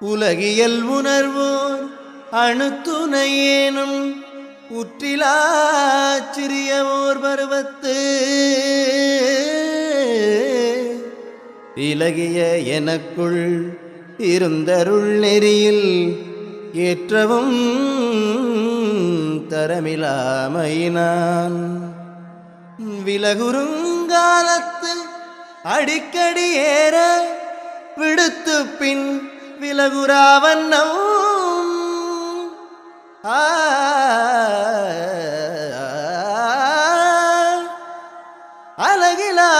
உலகியல் உணர்வோர் அணுத்துணையேனும் உற்றிலாச் சிறியவோர் பருவத்து. இலகிய எனக்குள் இருந்தருள் நெறியில் ஏற்றவும் தரமிலாமையினான். விலகுருங்காலத்து அடிக்கடி ஏற விடுத்து பின் விலகுராவண்ணம். அழகிலா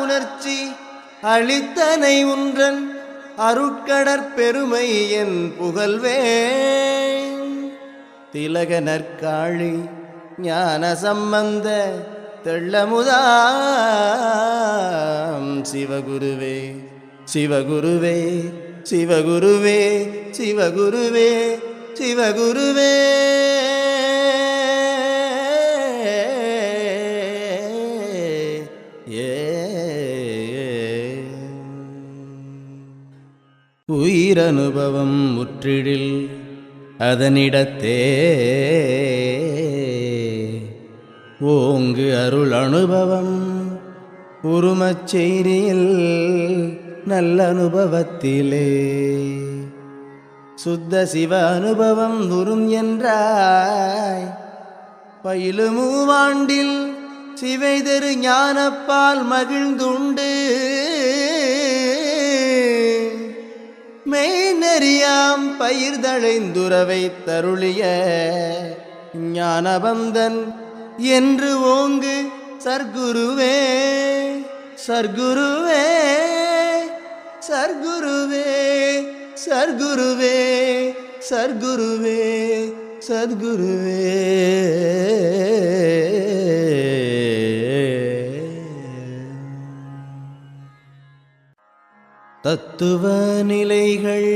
உணர்ச்சி அளித்தனை உன்றன் அருட்கடற் பெருமை என் புகழ்வே திலக நற்காழி ஞான சம்பந்த தெள்ளமுதாம் சிவகுருவே சிவகுருவே சிவகுருவே சிவகுருவே சிவகுருவே. உயிரனுபவம் முற்றிடில் அதனிடத்தே. ஓங்கு அருள் அனுபவம் உருமச் செய்தியில் நல்ல அனுபவத்திலே சுத்த சிவ அனுபவம் நுறும் என்றாய். பயிலுமூவாண்டில் சிவைதரு ஞானப்பால் மகிழ்ந்துண்டு. மெய்நெறியாம் பயிர்தழைந்துறவை தருளிய ஞானபந்தன் என்று ஓங்கு சர்க்குருவே சர்க்குருவே. சர்க்குருவே சர்க்குருவே சர்க்குருவே சத்குருவே தத்துவ நிலைகள்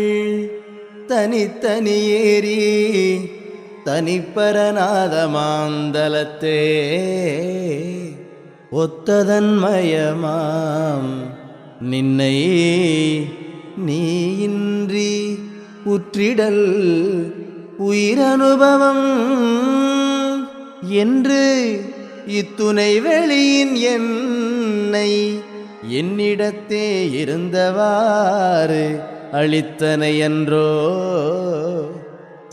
தனித்தனி ஏறி தனிப்பரநாதமாந்தலத்தே ஒத்ததன்மயமாம் நின்னை நீயின்றி உற்றிடல் உயிரனுபவம் என்று இத்துணை வெளியின் என்னை என்னிடத்தே இருந்தவாறு அளித்தனை என்றோ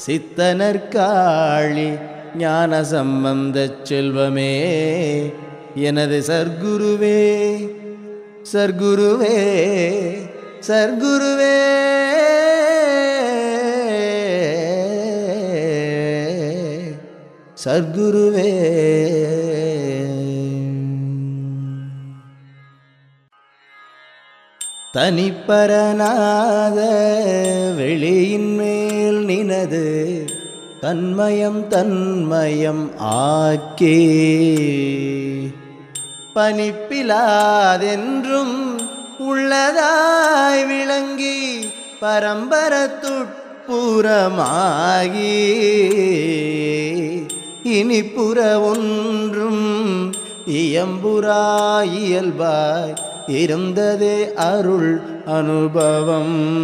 சித்தனற்காளி ஞான சம்பந்த செல்வமே. எனது சர்க்குருவே சர்க்குருவே சர்க்குருவே. சர்க்குருவே. தனிப்பரநாத வெளியின் மேல் நினது தன்மயம் தன்மயம் ஆக்கே. பனிப்பிலாதென்றும் உள்ளதாய் விளங்கி பரம்பரத்துட்புறமாகி. இனிப்புற ஒன்றும் இயம்புரா இயல்பாய் இருந்ததே அருள் அனுபவம்.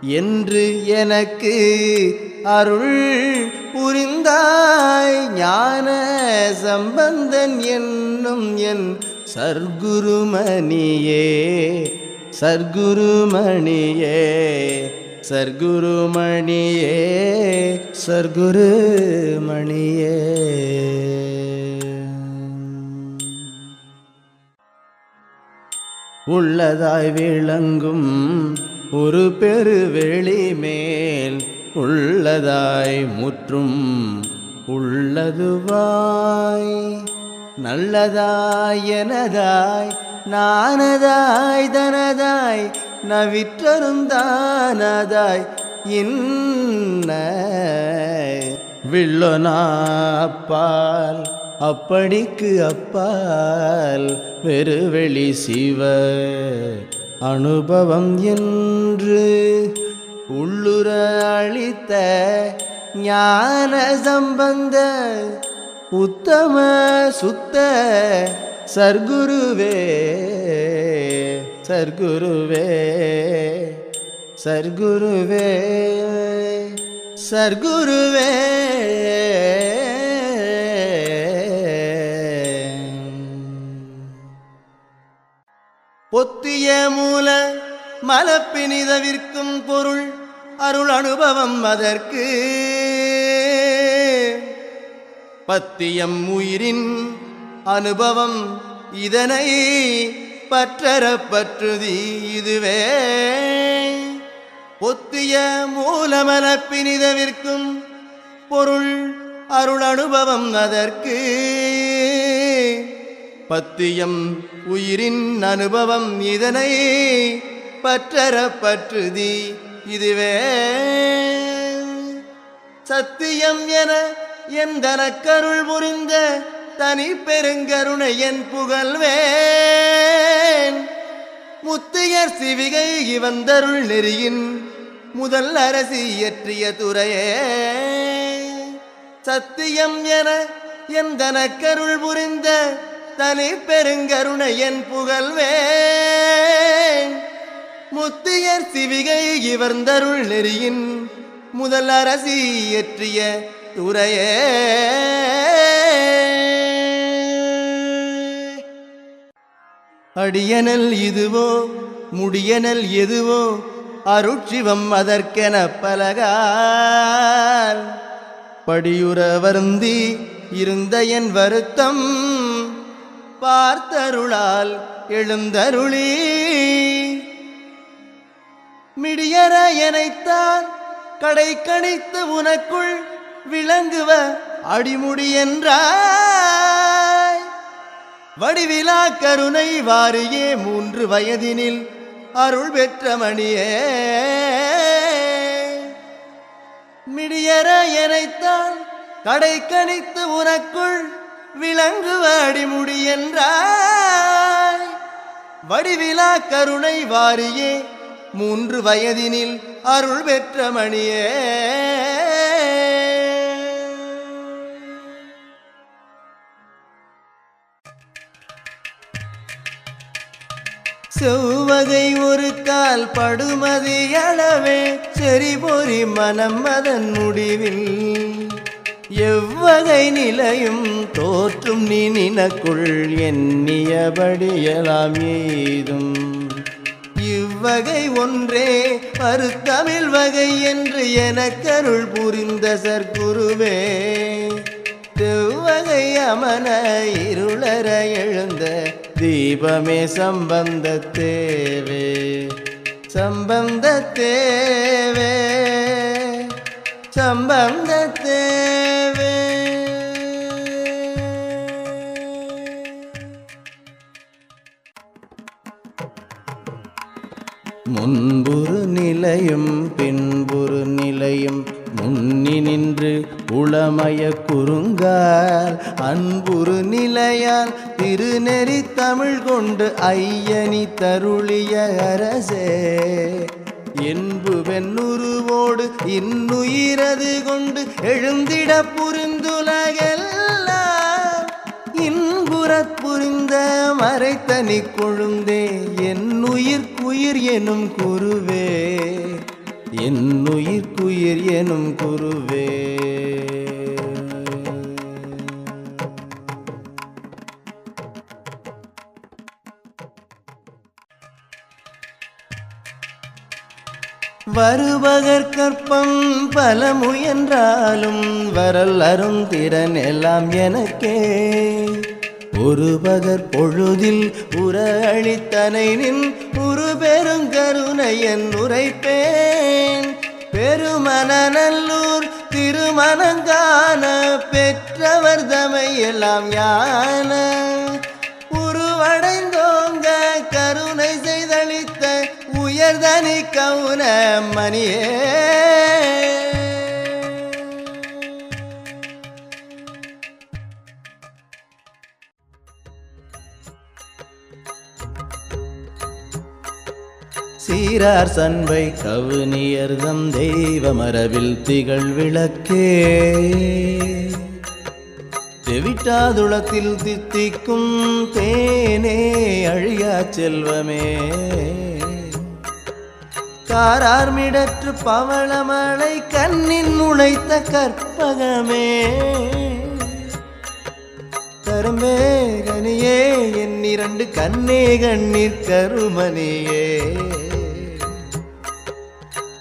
என்று எனக்கு அருள் புரிந்தாய் ஞான சம்பந்தன் என்னும் என் சர்க்குருமணியே சர்க்குருமணியே சர்க்குருமணியே சர்க்குருமணியே. உள்ளதாய் விளங்கும் ஒரு பெருவெளி மேல் உள்ளதாய் முற்றும் உள்ளதுவாய் நல்லதாய் எனதாய் நானதாய் தனதாய் நவிற்றருந்தானதாய் இன்ன வில்லொனாப்பால் அப்படிக்கு அப்பால் வெறுவெளி சிவ அனுபவம் என்று உள்ளுர அளித்த ஞான சம்பந்த உத்தம சுத்த சர்க்குருவே சர்க்குருவே சர்க்குருவே சர்க்குருவே. பொத்திய மூல மலப்பினிதவிற்கும் பொருள் அருள் அனுபவம் அதற்கு. பத்தியம் உயிரின் அனுபவம் இதனை பற்றற பற்றுதி இதுவே. பொத்திய மூலமலப்பினிதவிற்கும் பொருள் அருள் அனுபவம் அதற்கு. பத்தியம் உயிரின் அனுபவம் இதனை பற்றற பற்றுதி இதுவே. சத்தியம் என எந்தன கருள் புரிந்த தனி பெருங்கருணை என் புகழ்வேன். முத்தியர் சிவிகை இவந்தருள் நெறியின் முதல் அரசி இயற்றிய துறையே. சத்தியம் என எந்தன கருள் புரிந்த தனி பெருங்கருணை என் புகழ்வேன். முத்தியர் சிவிகை இவர்ந்தருள் நெறியின் முதல் அரசி இயற்றிய துறையே அடியனல் இதுவோ முடியனல் எதுவோ அருட்சிவம் அதற்கென பலகால். படியுற வருந்தி இருந்த என் வருத்தம் பார்த்தருளால் எழுந்தருளி. மிடியற எனைத்தான் கடை கணித்து உனக்குள் விளங்குவ அடிமுடி என்றாய். வடிவிலா கருணை வாரியே மூன்று வயதினில் அருள் பெற்ற மணியே. மிடியற எனைத்தான் கடை கணித்து உனக்குள் விளங்குவ அடிமுடி என்றாய். வடிவிலா கருணை வாரியே மூன்று வயதினில் அருள் பெற்ற மணியே. செவ்வகை ஒரு கால் படுமதி அளவே செறி பொறி மனம் அதன் முடிவில். எவ்வகை நிலையும் தோற்றும் நீ நினக்குள் எண்ணியபடியலாம் ஏதும் இவ்வகை ஒன்றே மறுத்தமிழ் வகை என்று எனக்கருள் புரிந்த சர்க்குருவே. செவ்வகை அமன இருளர எழுந்த தீபமே சம்பந்த தேவே சம்பந்த தேவே சம்பந்த தேவே முன்புறு நிலையும் பின்புறு நிலையும் முன்னி நின்று உளமய குறுங்கால் அன்புறு நிலையால் திருநெறி தமிழ் கொண்டு ஐயனி தருளிய அரசே. என்பு வெண்ணுருவோடு இன்னுயிரது கொண்டு எழுந்திட புரிந்துலகெல்லாம். இன்புறத் புரிந்த மறைத்தனி கொழுந்தே என்னுயிர்குயிர் எனும் குருவே. என்னுயிர்குயிர் எனும் குருவே. வருபகற்கற்பம் பல முயன்றாலும் வரல் அருந்திறன் எல்லாம் எனக்கே. ஒரு பகற் பொழுதில் உர அழித்தனை நின் உரு பெருங்கருணை என் உரைப்பேன். பெருமனநல்லூர் திருமணங்கான பெற்றவர் தமை எல்லாம் யான உயர்தனி கவுன மணியே. சீரார் சண்பை கவுனியர்தம் தெய்வ மரபில் திகழ் விளக்கே. தெவிட்டாதுளத்தில் தித்திக்கும் தேனே அழியா செல்வமே. காரார்மிடற்று பவளமலை கண்ணின் முளைத்த கற்பகமே. கரும்பே கனியே என் இரண்டு கண்ணே கண்ணீர் கருமணியே.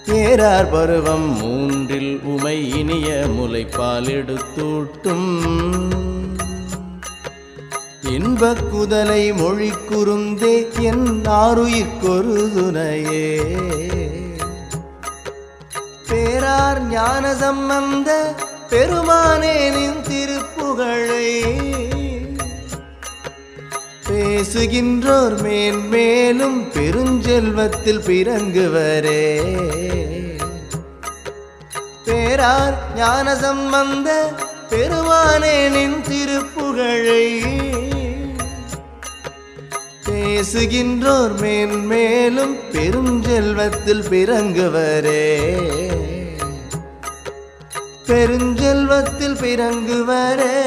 ஏறார் பருவம் மூன்றில் உமை இனிய முளைப்பால் எடுத்தூட்டும். இன்பக் குதலை மொழி குறுந்தே என் ஆறுயிர்கொரு துணையே. பெற்றார் ஞான சம்பந்த பெருமானேனின் திருப்புகழை. பேசுகின்றோர் மேன்மேலும் பெருஞ்செல்வத்தில் பிறங்குவரே. பேரார் ஞான சம்பந்த பெருமானேனின் திருப்புகழை. பேசுகின்றோர் மேன்மேலும் பெருஞ்செல்வத்தில் பிறங்குவரே. பெருஞ்செல்வத்தில் பிறங்குவரே.